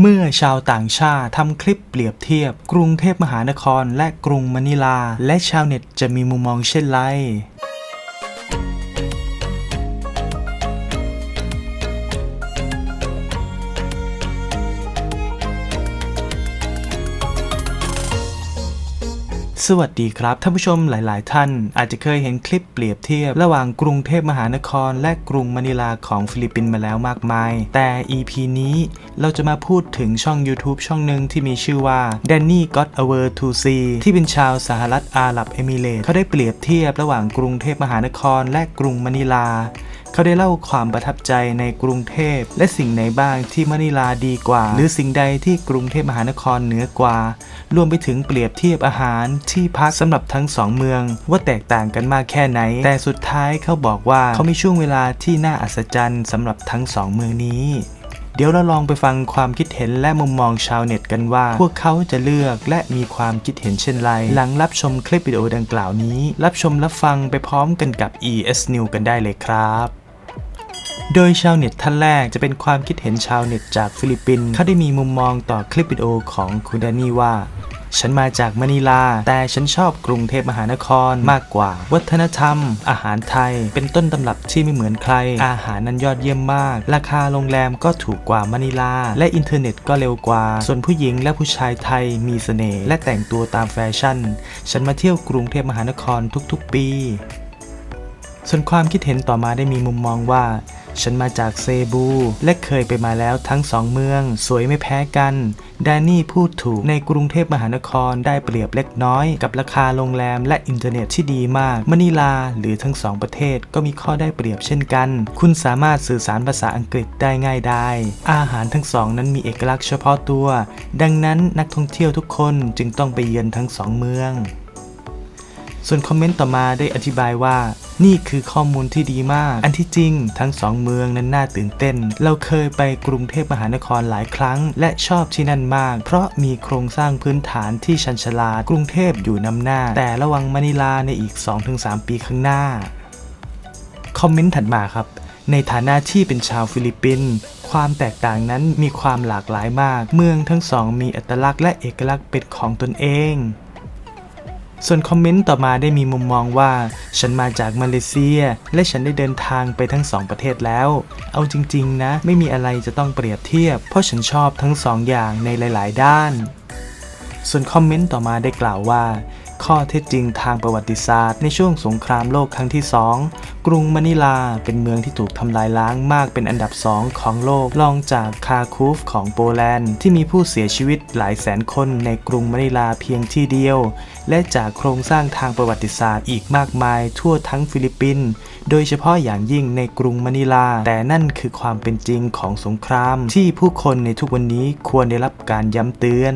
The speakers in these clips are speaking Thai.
เมื่อชาวต่างชาติทำคลิปเปรียบเทียบ กรุงเทพมหานครและกรุงมะนิลา และชาวเน็ตจะมีมุมมองเช่นไร สวัสดีครับท่านผู้ชมหลาย ๆ ท่าน อาจจะเคยเห็นคลิปเปรียบเทียบ ระหว่างกรุงเทพมหานคร และกรุงมะนิลาของฟิลิปปินส์มาแล้วมากมาย แต่ EP นี้เราจะมาพูดถึงช่อง YouTube ช่องหนึ่งที่มีชื่อว่า Danny Got a w o r to See ที่เป็นชาวสหรัฐอาหรับเอมิเรตส์เขาได้เปรียบเทียบระหว่างกรุงเทพมหานคร และกรุงมะนิลา เขาได้เล่าความประทับใจในกรุงเทพ และสิ่งไหนบ้างที่มะนิลาดีกว่า หรือสิ่งใดที่กรุงเทพมหานครเหนือกว่า รวมไปถึงเปรียบเทียบอาหารที่พักสำหรับทั้งสองเมือง ว่าแตกต่างกันมากแค่ไหน แต่สุดท้ายเขาบอกว่าเขามีช่วงเวลาที่น่าอัศจรรย์สำหรับทั้งสองเมืองนี้เดี๋ยวเราลองไปฟังความคิดเห็นและมุมมองชาวเน็ตกันว่า พวกเขาจะเลือกและมีความคิดเห็นเช่นไร หลังรับชมคลิปวิดีโอดังกล่าวนี้ รับชมรับฟังไปพร้อมกันกับ ES New กันได้เลยครับ โดยชาวเน็ตท่านแรกจะเป็นความคิดเห็นชาวเน็ตจากฟิลิปปินส์เขาได้มีมุมมองต่อคลิปวิดีโอของคุณแดนนี่ว่า ฉันมาจากมะนิลา แต่ฉันชอบกรุงเทพมหานครมากกว่า วัฒนธรรม อาหารไทย เป็นต้นตำรับที่ไม่เหมือนใคร อาหารนั้นยอดเยี่ยมมาก ราคาโรงแรมก็ถูกกว่ามะนิลา และอินเทอร์เน็ตก็เร็วกว่า ส่วนผู้หญิงและผู้ชายไทยมีเสน่ห์และแต่งตัวตามแฟชั่น ฉันมาเที่ยวกรุงเทพมหานครทุกๆ ปี ส่วนความคิดเห็นต่อมาได้มีมุมมองว่า ฉันมาจากเซบู และเคยไปมาแล้วทั้งสองเมือง สวยไม่แพ้กันแดนนี่พูดถูกในกรุงเทพมหานครได้เปรียบเล็กน้อย กับราคาโรงแรมและอินเทอร์เน็ตที่ดีมากมะนิลาหรือทั้งสองประเทศก็มีข้อได้เปรียบเช่นกัน คุณสามารถสื่อสารภาษาอังกฤษได้ง่ายได้ อาหารทั้งสองนั้นมีเอกลักษณ์เฉพาะตัว ดังนั้นนักท่องเที่ยวทุกคนจึงต้องไปเยือนทั้งสองเมือง ส่วนคอมเมนต์ต่อมาได้อธิบายว่า นี่คือข้อมูลที่ดีมาก อันที่จริงทั้งสองเมืองนั้นน่าตื่นเต้น เราเคยไปกรุงเทพมหานครหลายครั้ง และชอบที่นั่นมาก เพราะมีโครงสร้างพื้นฐานที่ชันฉลาด กรุงเทพอยู่นำหน้า แต่ระวังมะนิลาในอีก 2-3 ปีข้างหน้า คอมเมนต์ถัดมาครับในฐานะที่เป็นชาวฟิลิปปินส์ความแตกต่างนั้นมีความหลากหลายมาก เมืองทั้งสองมีอัตลักษณ์และเอกลักษณ์เป็นของตนเอง ส่วนคอมเมนต์ต่อมาได้มีมุมมองว่า ฉันมาจากมาเลเซีย และฉันได้เดินทางไปทั้งสองประเทศแล้ว เอาจริง ๆ นะ ไม่มีอะไรจะต้องเปรียบเทียบ เพราะฉันชอบทั้งสองอย่างในหลาย ๆ ด้าน ส่วนคอมเมนต์ต่อมาได้กล่าวว่า ข้อเท็จจริงทางประวัติศาสตร์ ในช่วงสงครามโลกครั้งที่สองกรุงมะนิลาเป็นเมืองที่ถูกทำลายล้างมากเป็นอันดับสองของโลกรองจากคาคูฟของโปแลนด์ ที่มีผู้เสียชีวิตหลายแสนคนในกรุงมะนิลาเพียงที่เดียว และจากโครงสร้างทางประวัติศาสตร์อีกมากมายทั่วทั้งฟิลิปปินส์โดยเฉพาะอย่างยิ่งในกรุงมะนิลา แต่นั่นคือความเป็นจริงของสงคราม ที่ผู้คนในทุกวันนี้ควรได้รับการย้ำเตือน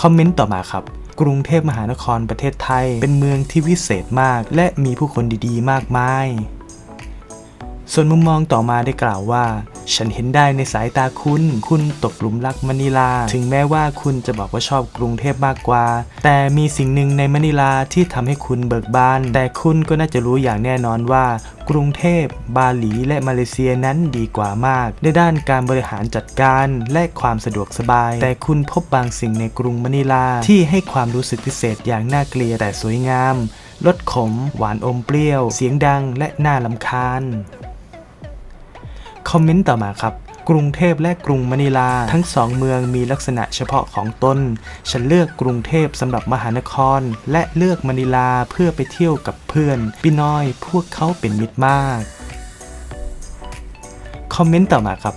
คอมเมนต์ต่อมาครับ กรุงเทพมหานครประเทศไทย เป็นเมืองที่วิเศษมาก และมีผู้คนดีๆ มากมาย ส่วนมุมมองต่อมาได้กล่าวว่า ฉันเห็นได้ในสายตาคุณ คุณตกหลุมรักมะนิลา ถึงแม้ว่าคุณจะบอกว่าชอบกรุงเทพมากกว่า แต่มีสิ่งหนึ่งในมะนิลาที่ทำให้คุณเบิกบาน แต่คุณก็น่าจะรู้อย่างแน่นอนว่า กรุงเทพ บาหลี และมาเลเซียนั้นดีกว่ามาก ในด้านการบริหารจัดการและความสะดวกสบาย แต่คุณพบบางสิ่งในกรุงมะนิลา ที่ให้ความรู้สึกพิเศษอย่างน่าเกลียดแต่สวยงามรสขม หวานอมเปรี้ยว เสียงดังและน่าลำคาญ คอมเมนต์ต่อมาครับ กรุงเทพและกรุงมะนิลา ทั้งสองเมืองมีลักษณะเฉพาะของตนฉันเลือกกรุงเทพสำหรับมหานคร และเลือกมะนิลาเพื่อไปเที่ยวกับเพื่อนพี่น้อยพวกเขาเป็นมิตรมาก คอมเมนต์ต่อมาครับ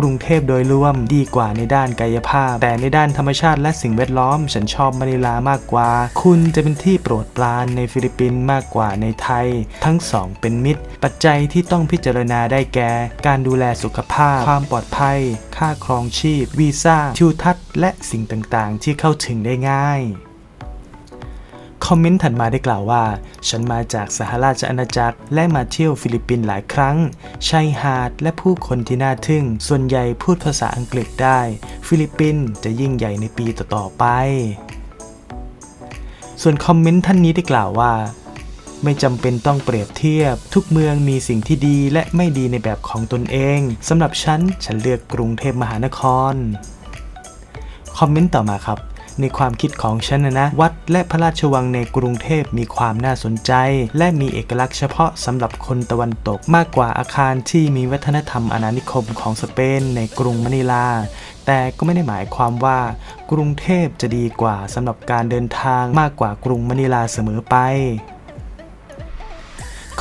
กรุงเทพโดยรวมดีกว่าในด้านกายภาพ แต่ในด้านธรรมชาติและสิ่งแวดล้อม ฉันชอบมะนิลามากกว่า คุณจะเป็นที่โปรดปรานในฟิลิปปินส์มากกว่าในไทย ทั้งสองเป็นมิตร ปัจจัยที่ต้องพิจารณาได้แก่ การดูแลสุขภาพ ความปลอดภัย ค่าครองชีพ วีซ่าทิวทัศน์และสิ่งต่างๆ ที่เข้าถึงได้ง่าย คอมเมนต์ถัดมาได้กล่าวว่า ฉันมาจากสหราชอาณาจักร และมาเที่ยวฟิลิปปินส์หลายครั้งชายหาดและผู้คนที่น่าทึ่ง ส่วนใหญ่พูดภาษาอังกฤษได้ ฟิลิปปินส์จะยิ่งใหญ่ในปีต่อๆไป ส่วนคอมเมนต์ท่านนี้ได้กล่าวว่า ไม่จำเป็นต้องเปรียบเทียบ ทุกเมืองมีสิ่งที่ดีและไม่ดีในแบบของตนเองสำหรับฉัน ฉันเลือกกรุงเทพมหานคร คอมเมนต์ต่อมาครับ ในความคิดของฉันนะนะ วัดและพระราชวังในกรุงเทพมีความน่าสนใจ และมีเอกลักษณ์เฉพาะสำหรับคนตะวันตกมากกว่าอาคารที่มีวัฒนธรรมอาณานิคมของสเปนในกรุงมะนิลา แต่ก็ไม่ได้หมายความว่ากรุงเทพจะดีกว่าสำหรับการเดินทางมากกว่ากรุงมะนิลาเสมอไป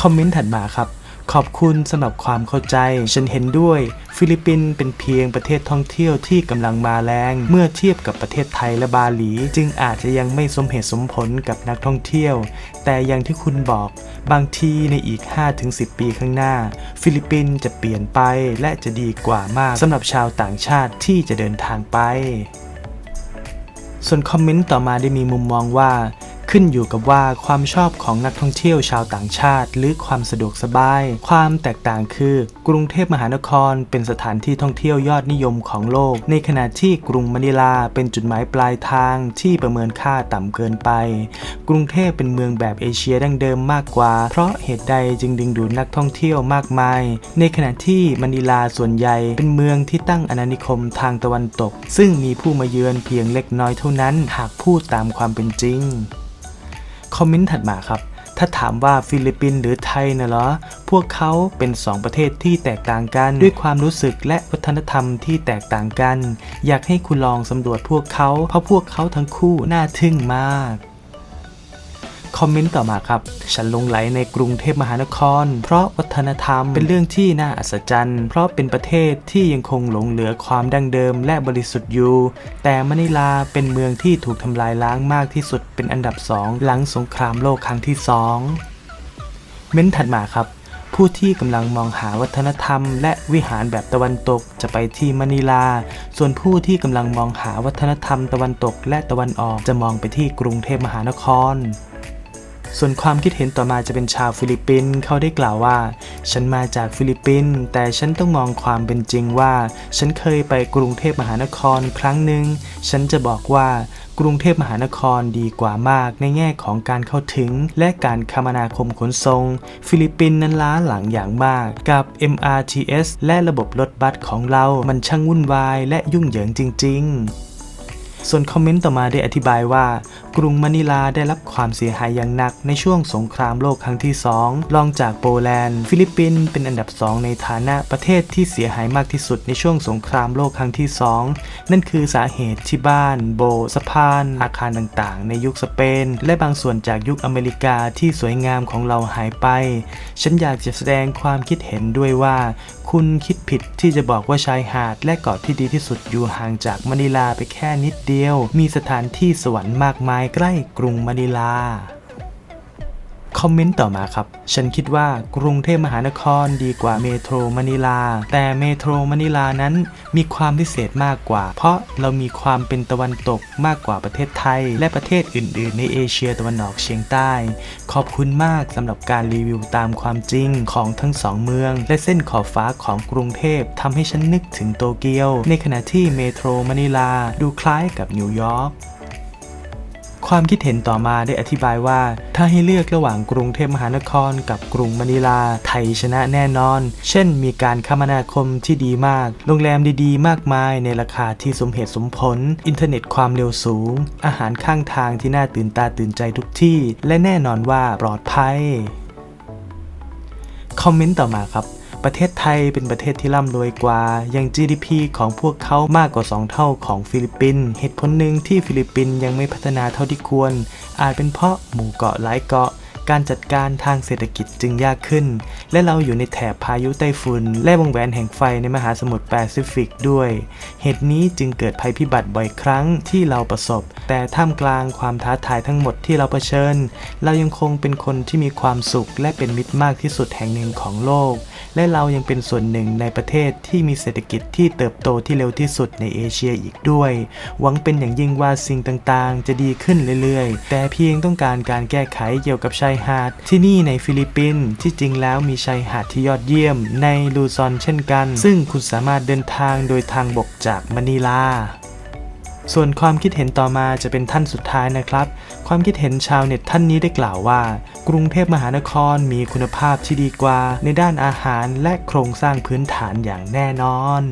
คอมเมนต์ถัดมาครับขอบคุณสำหรับความเข้าใจ ฉันเห็นด้วย ฟิลิปปินส์เป็นเพียงประเทศท่องเที่ยวที่กำลังมาแรง เมื่อเทียบกับประเทศไทยและบาหลี จึงอาจจะยังไม่สมเหตุสมผลกับนักท่องเที่ยว แต่อย่างที่คุณบอกบางทีในอีก 5-10 ปีข้างหน้า ฟิลิปปินส์จะเปลี่ยนไปและจะดีกว่ามากสำหรับชาวต่างชาติที่จะเดินทางไป ส่วนคอมเมนต์ต่อมาได้มีมุมมองว่า ขึ้นอยู่กับว่าความชอบของนักท่องเที่ยวชาวต่างชาติ หรือความสะดวกสบาย ความแตกต่างคือ กรุงเทพมหานคร เป็นสถานที่ท่องเที่ยวยอดนิยมของโลก ในขณะที่กรุงมะนิลาเป็นจุดหมายปลายทางที่ประเมินค่าต่ำเกินไป กรุงเทพเป็นเมืองแบบเอเชียดั้งเดิมมากกว่า เพราะเหตุใดจึงดึงดูดนักท่องเที่ยวมากมาย ในขณะที่มะนิลาส่วนใหญ่เป็นเมืองที่ตั้งอาณานิคมทางตะวันตก ซึ่งมีผู้มาเยือนเพียงเล็กน้อยเท่านั้นหากพูดตามความเป็นจริง คอมเมนต์ถัดมาครับ ถ้าถามว่าฟิลิปปินส์หรือไทยนะเหรอ พวกเขาเป็น 2 ประเทศที่แตกต่างกัน ด้วยความรู้สึกและวัฒนธรรมที่แตกต่างกัน อยากให้คุณลองสำรวจพวกเขา เพราะพวกเขาทั้งคู่น่าทึ่งมาก คอมเมนต์ต่อมาครับ ฉันหลงไหลในกรุงเทพมหานคร เพราะวัฒนธรรมเป็นเรื่องที่น่าอัศจรรย์ เพราะเป็นประเทศที่ยังคงหลงเหลือความดั้งเดิมและบริสุทธิ์อยู่ แต่มะนิลาเป็นเมืองที่ถูกทำลายล้างมากที่สุดเป็นอันดับสองหลังสงครามโลกครั้งที่สองเม้นท์ถัดมาครับผู้ที่กำลังมองหาวัฒนธรรม และวิหารแบบตะวันตกจะไปที่มะนิลา ส่วนผู้ที่กำลังมองหาวัฒนธรรมตะวันตกและตะวันออกจะมองไปที่กรุงเทพมหานคร ส่วนความคิดเห็นต่อมาจะเป็นชาวฟิลิปปินส์เขาได้กล่าวว่า ฉันมาจากฟิลิปปินส์แต่ฉันต้องมองความเป็นจริงว่า ฉันเคยไปกรุงเทพมหานครครั้งหนึ่ง ฉันจะบอกว่ากรุงเทพมหานครดีกว่ามากในแง่ของการเข้าถึง และการคมนาคมขนส่งฟิลิปปินส์นั้นล้าหลังอย่างมาก กับ MRTS และระบบรถบัสของเรา มันช่างวุ่นวายและยุ่งเหยิงจริง ๆ ส่วนคอมเมนต์ต่อมาได้อธิบายว่า กรุงมะนิลาได้รับความเสียหายอย่างหนักในช่วงสงครามโลกครั้งที่ 2 รองจากโปแลนด์ ฟิลิปปินส์เป็นอันดับ 2 ในฐานะประเทศที่เสียหายมากที่สุดในช่วงสงครามโลกครั้งที่ 2 นั่นคือสาเหตุที่บ้าน โบสถ์สะพาน อาคารต่างๆ ในยุคสเปน และบางส่วนจากยุคอเมริกาที่สวยงามของเราหายไป ฉันอยากจะแสดงความคิดเห็นด้วยว่า คุณคิดผิดที่จะบอกว่าชายหาดและเกาะที่ดีที่สุดอยู่ห่างจากมะนิลาไปแค่นิดเดียว มีสถานที่สวรรค์มากมายใกล้กรุงมะนิลา คอมเมนต์ต่อมาครับ ฉันคิดว่ากรุงเทพมหานครดีกว่าเมโทรมะนิลา แต่เมโทรมะนิลานั้นมีความพิเศษมากกว่า เพราะเรามีความเป็นตะวันตกมากกว่าประเทศไทย และประเทศอื่น ๆ ในเอเชียตะวันออกเฉียงใต้ ขอบคุณมากสำหรับการรีวิวตามความจริงของทั้งสองเมือง และเส้นขอบฟ้าของกรุงเทพทำให้ฉันนึกถึงโตเกียว ในขณะที่เมโทรมะนิลาดูคล้ายกับนิวยอร์ก ความคิดเห็นต่อมาได้อธิบายว่า ถ้าให้เลือกระหว่างกรุงเทพมหานคร กับกรุงมะนิลา ไทยชนะแน่นอน เช่น มีการคมนาคมที่ดีมาก โรงแรมดีๆ มากมายในราคาที่สมเหตุสมผล อินเทอร์เน็ตความเร็วสูง อาหารข้างทางที่น่าตื่นตาตื่นใจทุกที่ และแน่นอนว่าปลอดภัย คอมเมนต์ต่อมาครับ ประเทศไทยเป็นประเทศที่ร่ำรวยกว่า ยัง GDP ของพวกเขามากกว่า 2 เท่าของฟิลิปปินส์เหตุผลหนึ่งที่ฟิลิปปินส์ยังไม่พัฒนาเท่าที่ควร อาจเป็นเพราะหมู่เกาะหลายเกาะการจัดการทางเศรษฐกิจจึงยากขึ้น และเราอยู่ในแถบพายุไต้ฝุ่นและวงแหวนแห่งไฟในมหาสมุทรแปซิฟิกด้วย เหตุนี้จึงเกิดภัยพิบัติบ่อยครั้งที่เราประสบ แต่ท่ามกลางความท้าทายทั้งหมดที่เราเผชิญ เรายังคงเป็นคนที่มีความสุขและเป็นมิตรมากที่สุดแห่งหนึ่งของโลก และเรายังเป็นส่วนหนึ่งในประเทศที่มีเศรษฐกิจที่เติบโตที่เร็วที่สุดในเอเชียอีกด้วย หวังเป็นอย่างยิ่งว่าสิ่งต่างๆ จะดีขึ้นเรื่อยๆ แต่เพียงต้องการการแก้ไขเกี่ยวกับชายหาด ที่นี่ในฟิลิปปินส์ที่จริงแล้วมีชายหาดที่ยอดเยี่ยม ในลูซอนเช่นกัน ซึ่งคุณสามารถเดินทางโดยทางบกจากมะนิลา ส่วนความคิดเห็นต่อมาจะเป็นท่านสุดท้ายนะครับ ความคิดเห็นชาวเน็ตท่านนี้ได้กล่าวว่า กรุงเทพมหานครมีคุณภาพที่ดีกว่า ในด้านอาหารและโครงสร้างพื้นฐานอย่างแน่นอน